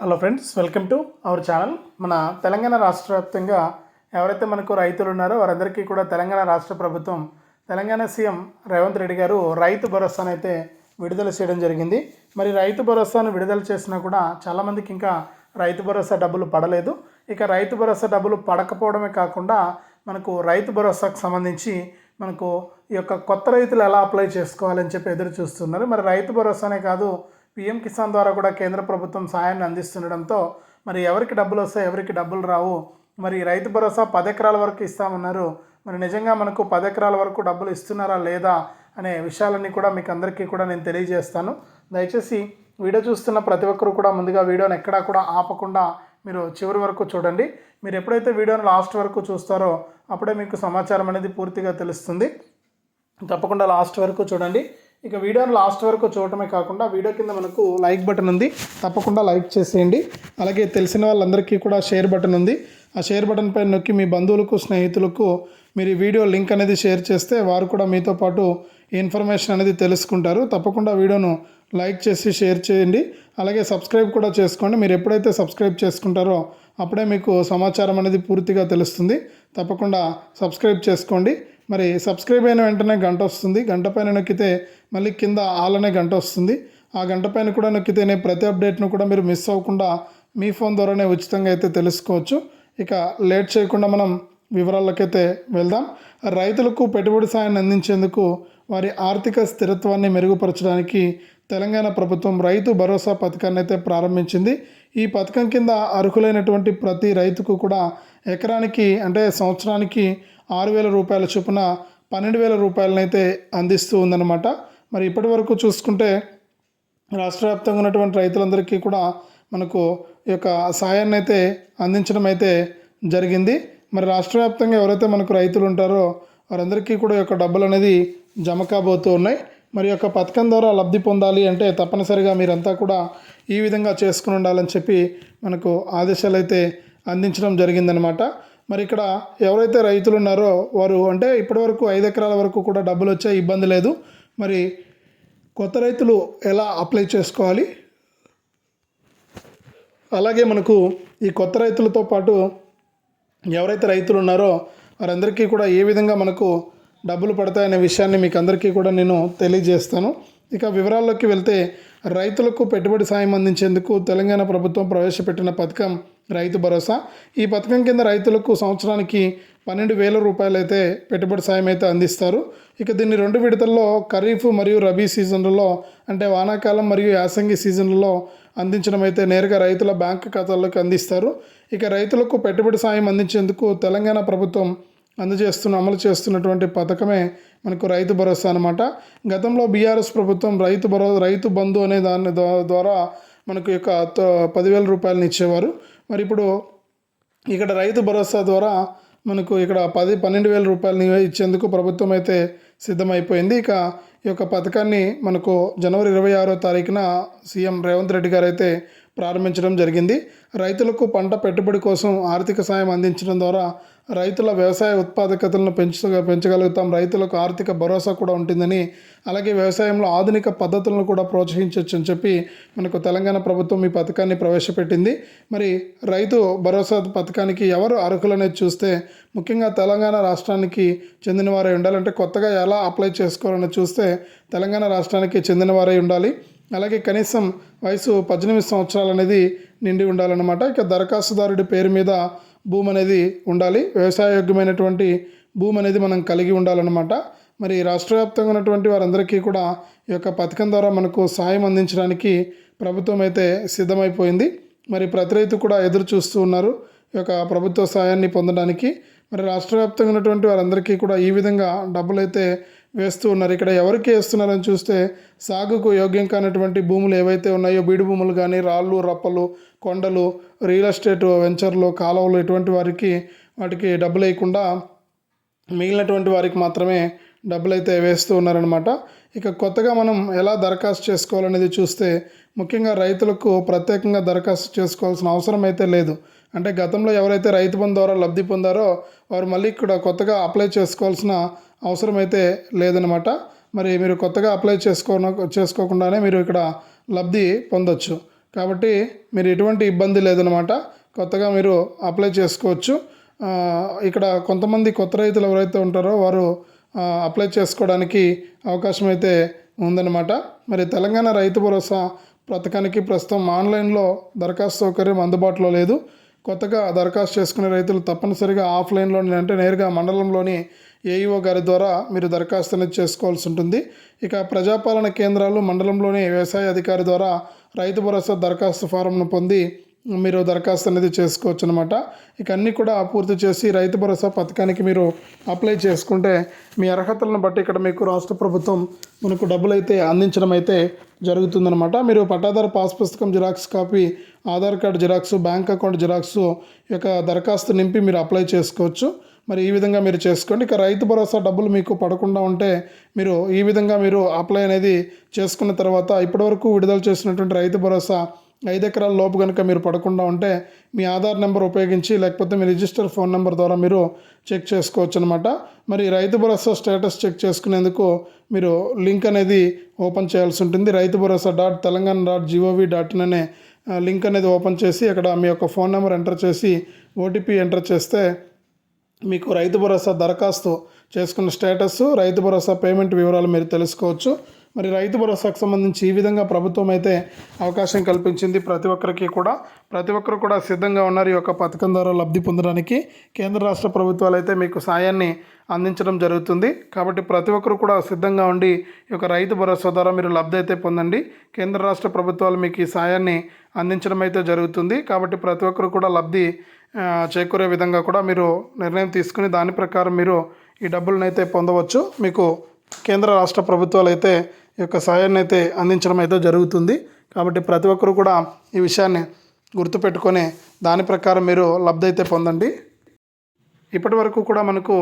Hello friends welcome to our channel మన తెలంగాణ రాష్ట్ర వ్యాప్తంగా ఎవరైతే మనకు రైతులు ఉన్నారో వారందరికీ కూడా తెలంగాణ రాష్ట్ర ప్రభుత్వం తెలంగాణ సీఎం రేవంత్ రెడ్డి గారు రైతు భరోసాను అయితే విడుదల చేయడం జరిగింది. మరి రైతు భరోసాను విడుదల చేసినా కూడా చాలామందికి ఇంకా రైతు భరోసా డబ్బులు పడలేదు. ఇక రైతు భరోసా డబ్బులు పడకపోవడమే కాకుండా మనకు రైతు భరోసాకు సంబంధించి మనకు ఈ యొక్క కొత్త రైతులు ఎలా అప్లై చేసుకోవాలని చెప్పి ఎదురు చూస్తున్నారు. మరి రైతు భరోసానే కాదు పిఎం కిసాన్ ద్వారా కూడా కేంద్ర ప్రభుత్వం సాయాన్ని అందిస్తుండడంతో మరి ఎవరికి డబ్బులు వస్తాయి ఎవరికి డబ్బులు రావు మరి రైతు భరోసా పది ఎకరాల వరకు ఇస్తామన్నారు. మరి నిజంగా మనకు పది ఎకరాల వరకు డబ్బులు ఇస్తున్నారా లేదా అనే విషయాలన్నీ కూడా మీకు అందరికీ కూడా నేను తెలియజేస్తాను. దయచేసి వీడియో చూస్తున్న ప్రతి ఒక్కరు కూడా ముందుగా వీడియోని ఎక్కడా కూడా ఆపకుండా మీరు చివరి వరకు చూడండి. మీరు ఎప్పుడైతే వీడియోని లాస్ట్ వరకు చూస్తారో అప్పుడే మీకు సమాచారం అనేది పూర్తిగా తెలుస్తుంది. తప్పకుండా లాస్ట్ వరకు చూడండి. ఇక వీడియోను లాస్ట్ వరకు చూడటమే కాకుండా వీడియో కింద మనకు లైక్ బటన్ ఉంది. తప్పకుండా లైక్ చేసేయండి. అలాగే తెలిసిన వాళ్ళందరికీ కూడా షేర్ బటన్ ఉంది. ఆ షేర్ బటన్ పైన నొక్కి మీ బంధువులకు స్నేహితులకు మీరు ఈ వీడియో లింక్ అనేది షేర్ చేస్తే వారు కూడా మీతో పాటు ఇన్ఫర్మేషన్ అనేది తెలుసుకుంటారు. తప్పకుండా వీడియోను లైక్ చేసి షేర్ చేయండి. అలాగే సబ్స్క్రైబ్ కూడా చేసుకోండి. మీరు ఎప్పుడైతే సబ్స్క్రైబ్ చేసుకుంటారో అప్పుడే మీకు సమాచారం అనేది పూర్తిగా తెలుస్తుంది. తప్పకుండా సబ్స్క్రైబ్ చేసుకోండి. మరి సబ్స్క్రైబ్ అయిన వెంటనే గంట వస్తుంది. గంట పైన నొక్కితే మళ్ళీ కింద ఆలనే గంట వస్తుంది. ఆ గంట పైన కూడా నొక్కితేనే ప్రతి అప్డేట్ను కూడా మీరు మిస్ అవ్వకుండా మీ ఫోన్ ద్వారానే ఉచితంగా అయితే తెలుసుకోవచ్చు. ఇక లేట్ చేయకుండా మనం వివరాలకైతే వెళ్దాం. రైతులకు పెట్టుబడి సాయాన్ని అందించేందుకు వారి ఆర్థిక స్థిరత్వాన్ని మెరుగుపరచడానికి తెలంగాణ ప్రభుత్వం రైతు భరోసా పథకాన్ని అయితే ప్రారంభించింది. ఈ పథకం కింద అర్హులైనటువంటి ప్రతి రైతుకు కూడా ఎకరానికి అంటే సంవత్సరానికి ఆరు వేల రూపాయల చొప్పున పన్నెండు వేల రూపాయలనైతే అందిస్తూ ఉందన్నమాట. మరి ఇప్పటి వరకు చూసుకుంటే రాష్ట్ర వ్యాప్తంగా ఉన్నటువంటి రైతులందరికీ కూడా మనకు ఈ యొక్క సాయాన్ని అయితే అందించడం అయితే జరిగింది. మరి రాష్ట్ర వ్యాప్తంగా ఎవరైతే మనకు రైతులు ఉంటారో వారందరికీ కూడా ఈ యొక్క డబ్బులు అనేది జమ కాబోతూ ఉన్నాయి. మరి యొక్క పథకం ద్వారా లబ్ధి పొందాలి అంటే తప్పనిసరిగా మీరంతా కూడా ఈ విధంగా చేసుకుని ఉండాలని చెప్పి మనకు ఆదేశాలు అయితే అందించడం జరిగిందనమాట మరి ఇక్కడ ఎవరైతే రైతులు ఉన్నారో వారు అంటే ఇప్పటివరకు ఐదు ఎకరాల వరకు కూడా డబ్బులు వచ్చే ఇబ్బంది లేదు. మరి కొత్త రైతులు ఎలా అప్లై చేసుకోవాలి? అలాగే మనకు ఈ కొత్త రైతులతో పాటు ఎవరైతే రైతులు ఉన్నారో వారందరికీ కూడా ఏ విధంగా మనకు డబ్బులు పడతాయనే విషయాన్ని మీకు అందరికీ కూడా నేను తెలియజేస్తాను. ఇక వివరాల్లోకి వెళ్తే రైతులకు పెట్టుబడి సాయం అందించేందుకు తెలంగాణ ప్రభుత్వం ప్రవేశపెట్టిన పథకం రైతు భరోసా. ఈ పథకం కింద రైతులకు సంవత్సరానికి పన్నెండు వేల రూపాయలు అయితే పెట్టుబడి సాయం అయితే అందిస్తారు. ఇక దీన్ని రెండు విడతల్లో ఖరీఫ్ మరియు రబీ సీజన్లలో అంటే వానాకాలం మరియు యాసంగి సీజన్లలో అందించడం అయితే నేరుగా రైతుల బ్యాంక్ ఖాతాల్లోకి అందిస్తారు. ఇక రైతులకు పెట్టుబడి సాయం అందించేందుకు తెలంగాణ ప్రభుత్వం అందజేస్తున్న అమలు చేస్తున్నటువంటి పథకమే మనకు రైతు భరోసా అనమాట గతంలో బీఆర్ఎస్ ప్రభుత్వం రైతు భరో రైతు బంధు అనే దాని ద్వారా మనకు యొక్క పదివేల రూపాయలని ఇచ్చేవారు. మరి ఇప్పుడు ఇక్కడ రైతు భరోసా ద్వారా మనకు ఇక్కడ పది పన్నెండు వేల రూపాయలని ఇచ్చేందుకు ప్రభుత్వం అయితే సిద్ధమైపోయింది. ఇక ఈ యొక్క పథకాన్ని మనకు జనవరి ఇరవై ఆరో తారీఖున సీఎం రేవంత్ రెడ్డి గారు అయితే ప్రారంభించడం జరిగింది. రైతులకు పంట పెట్టుబడి కోసం ఆర్థిక సాయం అందించడం ద్వారా రైతుల వ్యవసాయ ఉత్పాదకతలను పెంచు పెంచగలుగుతాం. రైతులకు ఆర్థిక భరోసా కూడా ఉంటుందని అలాగే వ్యవసాయంలో ఆధునిక పద్ధతులను కూడా ప్రోత్సహించవచ్చు అని చెప్పి మనకు తెలంగాణ ప్రభుత్వం ఈ పథకాన్ని ప్రవేశపెట్టింది. మరి రైతు భరోసా పథకానికి ఎవరు అర్హులనేది చూస్తే ముఖ్యంగా తెలంగాణ రాష్ట్రానికి చెందినవారై ఉండాలంటే కొత్తగా ఎలా అప్లై చేసుకోవాలని చూస్తే తెలంగాణ రాష్ట్రానికి చెందినవారై ఉండాలి. అలాగే కనీసం వయసు పద్దెనిమిది సంవత్సరాలు అనేది నిండి ఉండాలన్నమాట. ఇక దరఖాస్తుదారుడి పేరు మీద భూమి అనేది ఉండాలి. వ్యవసాయయోగ్యమైనటువంటి భూమి అనేది మనం కలిగి ఉండాలన్నమాట. మరి రాష్ట్ర వ్యాప్తంగా ఉన్నటువంటి వారందరికీ కూడా ఈ యొక్క పథకం ద్వారా మనకు సాయం అందించడానికి ప్రభుత్వం అయితే సిద్ధమైపోయింది. మరి ప్రతి రైతు కూడా ఎదురు చూస్తూ ఉన్నారు ఈ యొక్క ప్రభుత్వ సాయాన్ని పొందడానికి. మరి రాష్ట్ర వ్యాప్తంగా ఉన్నటువంటి వారందరికీ కూడా ఈ విధంగా డబ్బులు అయితే వేస్తూ ఉన్నారు. ఇక్కడ ఎవరికి వేస్తున్నారని చూస్తే సాగుకు యోగ్యం కానటువంటి భూములు ఏవైతే ఉన్నాయో బీడు భూములు కానీ రాళ్ళు రప్పలు కొండలు రియల్ ఎస్టేట్ వెంచర్లు కాలువలు ఇటువంటి వారికి వాటికి డబ్బులు వేయకుండా మిగిలినటువంటి వారికి మాత్రమే డబ్బులు అయితే వేస్తూ ఉన్నారనమాట ఇక కొత్తగా మనం ఎలా దరఖాస్తు చేసుకోవాలనేది చూస్తే ముఖ్యంగా రైతులకు ప్రత్యేకంగా దరఖాస్తు చేసుకోవాల్సిన అవసరం అయితే లేదు. అంటే గతంలో ఎవరైతే రైతు బంధు ద్వారా లబ్ధి పొందారో వారు మళ్ళీ ఇక్కడ కొత్తగా అప్లై చేసుకోవాల్సిన అవసరం అయితే లేదనమాట మరి మీరు కొత్తగా అప్లై చేసుకో చేసుకోకుండానే మీరు ఇక్కడ లబ్ధి పొందొచ్చు. కాబట్టి మీరు ఎటువంటి ఇబ్బంది లేదనమాట కొత్తగా మీరు అప్లై చేసుకోవచ్చు. ఇక్కడ కొంతమంది కొత్త రైతులు ఎవరైతే ఉంటారో వారు అప్లై చేసుకోవడానికి అవకాశం అయితే ఉందన్నమాట. మరి తెలంగాణ రైతు భరోసా పథకానికి ప్రస్తుతం ఆన్లైన్లో దరఖాస్తు సౌకర్యం అందుబాటులో లేదు. కొత్తగా దరఖాస్తు చేసుకునే రైతులు తప్పనిసరిగా ఆఫ్లైన్లో అంటే నేరుగా మండలంలోని ఏఈఓ గారి ద్వారా మీరు దరఖాస్తు అనేది చేసుకోవాల్సి ఉంటుంది. ఇక ప్రజాపాలన కేంద్రాలు మండలంలోని వ్యవసాయ అధికారి ద్వారా రైతు భరోసా దరఖాస్తు ఫారంను పొంది మీరు దరఖాస్తు అనేది చేసుకోవచ్చు అనమాట ఇక అన్నీ కూడా పూర్తి చేసి రైతు భరోసా పథకానికి మీరు అప్లై చేసుకుంటే మీ అర్హతలను బట్టి ఇక్కడ మీకు రాష్ట్ర ప్రభుత్వం మనకు డబ్బులు అయితే అందించడం అయితే జరుగుతుందనమాట మీరు పట్టాదారు పాస్ పుస్తకం xerox copy Aadhaar card xerox bank account xerox యొక్క దరఖాస్తు నింపి మీరు అప్లై చేసుకోవచ్చు. మరి ఈ విధంగా మీరు చేసుకోండి. ఇక రైతు భరోసా డబ్బులు మీకు పడకుండా ఉంటే మీరు ఈ విధంగా మీరు అప్లై అనేది చేసుకున్న తర్వాత ఇప్పటివరకు విడుదల చేసినటువంటి రైతు భరోసా ఐదు ఎకరాల లోపు కనుక మీరు పడకుండా ఉంటే మీ ఆధార్ నెంబర్ ఉపయోగించి లేకపోతే మీ రిజిస్టర్ ఫోన్ నెంబర్ ద్వారా మీరు చెక్ చేసుకోవచ్చు అనమాట మరి రైతు భరోసా స్టేటస్ చెక్ చేసుకునేందుకు మీరు లింక్ అనేది ఓపెన్ చేయాల్సి ఉంటుంది. Rythu Bharosa dot Telangana dot GOV dot in అనే లింక్ అనేది ఓపెన్ చేసి అక్కడ మీ యొక్క ఫోన్ నెంబర్ ఎంటర్ చేసి ఓటీపీ ఎంటర్ చేస్తే మీకు రైతు భరోసా దరఖాస్తు చేసుకున్న స్టేటస్ రైతు భరోసా పేమెంట్ వివరాలు మీరు తెలుసుకోవచ్చు. మరి రైతు భరోసాకు సంబంధించి ఈ విధంగా ప్రభుత్వం అయితే అవకాశం కల్పించింది. ప్రతి ఒక్కరికి కూడా ప్రతి ఒక్కరు కూడా సిద్ధంగా ఉన్నారు ఈ యొక్క పథకం ద్వారా లబ్ధి పొందడానికి. కేంద్ర రాష్ట్ర ప్రభుత్వాలు అయితే మీకు సాయాన్ని అందించడం జరుగుతుంది. కాబట్టి ప్రతి ఒక్కరు కూడా సిద్ధంగా ఉండి ఈ యొక్క రైతు భరోసా ద్వారా మీరు లబ్ధి అయితే పొందండి. కేంద్ర రాష్ట్ర ప్రభుత్వాలు మీకు ఈ సాయాన్ని అందించడం అయితే జరుగుతుంది. కాబట్టి ప్రతి ఒక్కరు కూడా లబ్ధి చేకూరే విధంగా కూడా మీరు నిర్ణయం తీసుకుని దాని ప్రకారం మీరు ఈ డబ్బులను అయితే పొందవచ్చు. మీకు కేంద్ర రాష్ట్ర ప్రభుత్వాలు అయితే యొక్క సహాయాన్ని అయితే అందించడం అయితే జరుగుతుంది. కాబట్టి ప్రతి ఒక్కరు కూడా ఈ విషయాన్ని గుర్తుపెట్టుకొని దాని ప్రకారం మీరు లబ్ధి అయితే పొందండి. ఇప్పటి వరకు కూడా మనకు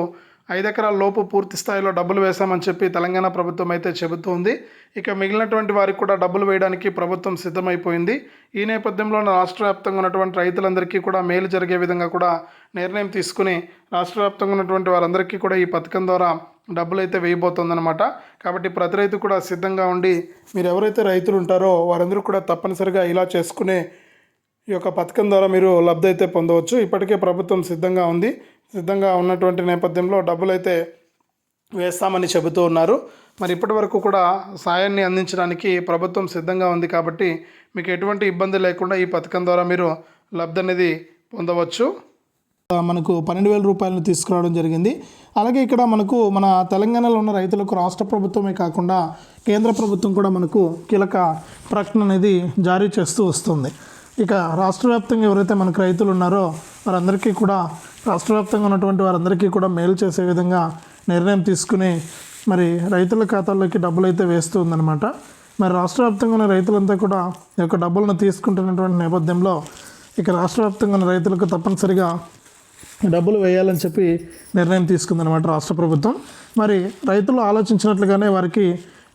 ఐదు లోపు పూర్తి స్థాయిలో డబ్బులు వేశామని చెప్పి తెలంగాణ ప్రభుత్వం అయితే చెబుతోంది. ఇక మిగిలినటువంటి వారికి కూడా డబ్బులు వేయడానికి ప్రభుత్వం సిద్ధమైపోయింది. ఈ నేపథ్యంలో రాష్ట్ర వ్యాప్తంగా ఉన్నటువంటి రైతులందరికీ కూడా మేలు జరిగే విధంగా కూడా నిర్ణయం తీసుకుని రాష్ట్ర వ్యాప్తంగా ఉన్నటువంటి వారందరికీ కూడా ఈ పథకం ద్వారా డబ్బులు అయితే వేయబోతోందనమాట కాబట్టి ప్రతి రైతు కూడా సిద్ధంగా ఉండి మీరు ఎవరైతే రైతులు ఉంటారో వారందరూ కూడా తప్పనిసరిగా ఇలా చేసుకునే ఈ యొక్క పథకం ద్వారా మీరు లబ్ధి అయితే పొందవచ్చు. ఇప్పటికే ప్రభుత్వం సిద్ధంగా ఉంది. సిద్ధంగా ఉన్నటువంటి నేపథ్యంలో డబ్బులు అయితే వేస్తామని చెబుతూ ఉన్నారు. మరి ఇప్పటి వరకు కూడా సాయాన్ని అందించడానికి ప్రభుత్వం సిద్ధంగా ఉంది కాబట్టి మీకు ఎటువంటి ఇబ్బంది లేకుండా ఈ పథకం ద్వారా మీరు లబ్ధి అనేది పొందవచ్చు. మనకు పన్నెండు వేల రూపాయలను తీసుకురావడం జరిగింది. అలాగే ఇక్కడ మనకు మన తెలంగాణలో ఉన్న రైతులకు రాష్ట్ర ప్రభుత్వమే కాకుండా కేంద్ర ప్రభుత్వం కూడా మనకు కీలక ప్రకటన అనేది జారీ చేస్తూ వస్తుంది. ఇక రాష్ట్ర వ్యాప్తంగా ఎవరైతే మనకు రైతులు ఉన్నారో వారందరికీ కూడా రాష్ట్ర వ్యాప్తంగా ఉన్నటువంటి వారందరికీ కూడా మేలు చేసే విధంగా నిర్ణయం తీసుకుని మరి రైతుల ఖాతాల్లోకి డబ్బులు అయితే వేస్తూ ఉందన్నమాట. మరి రాష్ట్ర వ్యాప్తంగా ఉన్న రైతులంతా కూడా ఈ యొక్క డబ్బులను తీసుకుంటున్నటువంటి నేపథ్యంలో ఇక రాష్ట్ర వ్యాప్తంగా ఉన్న రైతులకు తప్పనిసరిగా డబ్బులు వేయాలని చెప్పి నిర్ణయం తీసుకుందనమాట రాష్ట్ర ప్రభుత్వం. మరి రైతులు ఆలోచించినట్లుగానే వారికి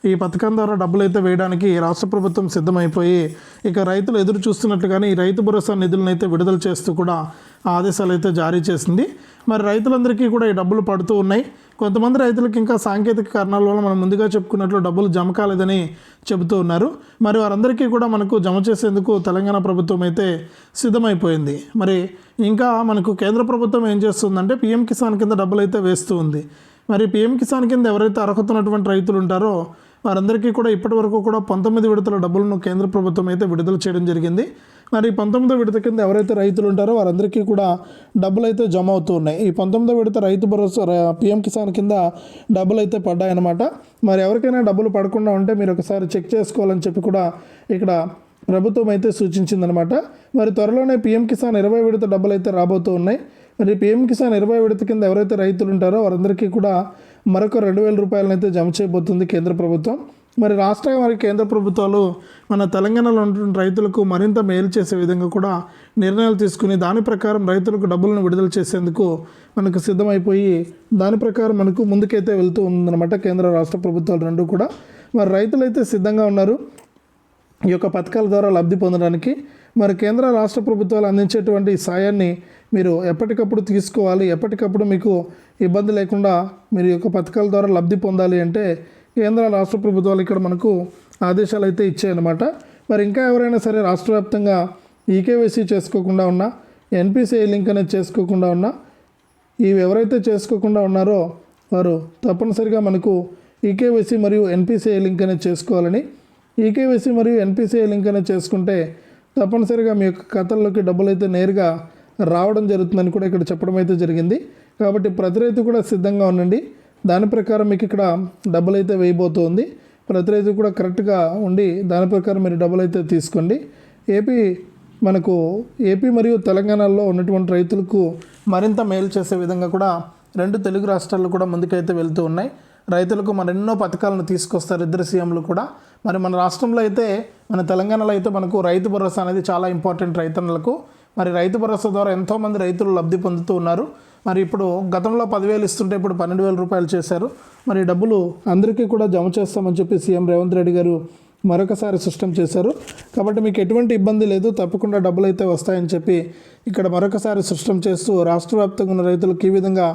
ఈ పథకం ద్వారా డబ్బులు అయితే వేయడానికి రాష్ట్ర ప్రభుత్వం సిద్ధమైపోయి ఇక రైతులు ఎదురు చూస్తున్నట్లుగానే ఈ రైతు భరోసా నిధులను అయితే విడుదల చేస్తూ కూడా ఆదేశాలు అయితే జారీ చేసింది. మరి రైతులందరికీ కూడా ఈ డబ్బులు పడుతూ ఉన్నాయి. కొంతమంది రైతులకు ఇంకా సాంకేతిక కారణాల వల్ల మనం ముందుగా చెప్పుకున్నట్లు డబ్బులు జమ కాలేదని చెబుతూ ఉన్నారు. మరి వారందరికీ కూడా మనకు జమ చేసేందుకు తెలంగాణ ప్రభుత్వం అయితే సిద్ధమైపోయింది. మరి ఇంకా మనకు కేంద్ర ప్రభుత్వం ఏం చేస్తుందంటే పీఎం కిసాన్ కింద డబ్బులు అయితే వేస్తూ ఉంది. మరి పీఎం కిసాన్ కింద ఎవరైతే అర్హత ఉన్నటువంటి రైతులు ఉంటారో వారందరికీ కూడా ఇప్పటి వరకు కూడా పంతొమ్మిది విడతల డబ్బులను కేంద్ర ప్రభుత్వం అయితే విడుదల చేయడం జరిగింది. మరి ఈ పంతొమ్మిదో విడత కింద ఎవరైతే రైతులు ఉంటారో వారందరికీ కూడా డబ్బులు అయితే జమ అవుతూ ఉన్నాయి. ఈ పంతొమ్మిదో విడత రైతు భరోసా పిఎం కిసాన్ కింద డబ్బులు అయితే పడ్డాయన్నమాట. మరి ఎవరికైనా డబ్బులు పడకుండా ఉంటే మీరు ఒకసారి చెక్ చేసుకోవాలని చెప్పి కూడా ఇక్కడ ప్రభుత్వం అయితే సూచించిందనమాట మరి త్వరలోనే పిఎం కిసాన్ ఇరవై విడత డబ్బులు అయితే రాబోతూ ఉన్నాయి. మరి పిఎం కిసాన్ ఇరవై విడత కింద ఎవరైతే రైతులు ఉంటారో వారందరికీ కూడా మరొక రెండు వేల రూపాయలను అయితే జమ చేయబోతుంది కేంద్ర ప్రభుత్వం. మరి రాష్ట్ర మరి కేంద్ర ప్రభుత్వాలు మన తెలంగాణలో ఉన్నటువంటి రైతులకు మరింత మేలు చేసే విధంగా కూడా నిర్ణయాలు తీసుకుని దాని ప్రకారం రైతులకు డబ్బులను విడుదల చేసేందుకు మనకు సిద్ధమైపోయి దాని ప్రకారం మనకు ముందుకైతే వెళ్తూ ఉందన్నమాట కేంద్ర రాష్ట్ర ప్రభుత్వాలు రెండు కూడా. మరి రైతులైతే సిద్ధంగా ఉన్నారు. ఈ యొక్క పథకాల ద్వారా లబ్ధి పొందడానికి. మరి కేంద్ర రాష్ట్ర ప్రభుత్వాలు అందించేటువంటి సాయాన్ని మీరు ఎప్పటికప్పుడు తీసుకోవాలి ఎప్పటికప్పుడు మీకు ఇబ్బంది లేకుండా మీరు యొక్క పథకాల ద్వారా లబ్ధి పొందాలి అంటే కేంద్ర రాష్ట్ర ప్రభుత్వాలు ఇక్కడ మనకు ఆదేశాలు అయితే ఇచ్చాయన్నమాట. మరి ఇంకా ఎవరైనా సరే రాష్ట్ర వ్యాప్తంగా ఈకేవైసీ చేసుకోకుండా ఉన్నా ఎన్పిసిఐ లింక్ అనేది చేసుకోకుండా ఉన్నా ఇవి ఎవరైతే చేసుకోకుండా ఉన్నారో వారు తప్పనిసరిగా మనకు ఈకేవైసీ మరియు ఎన్పిసిఐ లింక్ అనేది చేసుకోవాలని ఈకేవైసీ మరియు ఎన్పిసిఐ లింక్ అనేది చేసుకుంటే తప్పనిసరిగా మీ యొక్క ఖాతాల్లోకి డబ్బులు అయితే నేరుగా రావడం జరుగుతుందని కూడా ఇక్కడ చెప్పడం అయితే జరిగింది. కాబట్టి ప్రతి రైతు కూడా సిద్ధంగా ఉండండి. దాని ప్రకారం మీకు ఇక్కడ డబ్బులు అయితే వేయబోతోంది. ప్రతి రైతు కూడా కరెక్ట్గా ఉండి దాని ప్రకారం మీరు డబ్బులు అయితే తీసుకోండి. ఏపీ మనకు ఏపీ మరియు తెలంగాణలో ఉన్నటువంటి రైతులకు మరింత మేలు చేసే విధంగా కూడా రెండు తెలుగు రాష్ట్రాలు కూడా ముందుకైతే వెళ్తూ ఉన్నాయి. రైతులకు మరెన్నో పథకాలను తీసుకొస్తారు ఇద్దరు సీఎంలు కూడా. మరి మన రాష్ట్రంలో అయితే మన తెలంగాణలో అయితే మనకు రైతు భరోసా అనేది చాలా ఇంపార్టెంట్ రైతన్నలకు. మరి రైతు భరోసా ద్వారా ఎంతోమంది రైతులు లబ్ధి పొందుతూ ఉన్నారు. మరి ఇప్పుడు గతంలో పదివేలు ఇస్తుంటే ఇప్పుడు పన్నెండు వేల రూపాయలు చేశారు. మరి డబ్బులు అందరికీ కూడా జమ చేస్తామని చెప్పి సీఎం రేవంత్ రెడ్డి గారు మరొకసారి స్పష్టం చేశారు. కాబట్టి మీకు ఎటువంటి ఇబ్బంది లేదు తప్పకుండా డబ్బులు అయితే వస్తాయని చెప్పి ఇక్కడ మరొకసారి స్పష్టం చేస్తూ రాష్ట్ర వ్యాప్తంగా ఉన్న రైతులకు ఈ విధంగా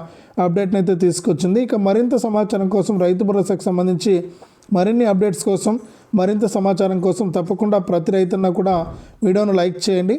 అప్డేట్ని అయితే తీసుకొచ్చింది. ఇక మరింత సమాచారం కోసం రైతు భరోసాకు సంబంధించి మరిన్ని అప్డేట్స్ కోసం మరింత సమాచారం కోసం తప్పకుండా ప్రతి రైతున్నా కూడా వీడియోను లైక్ చేయండి.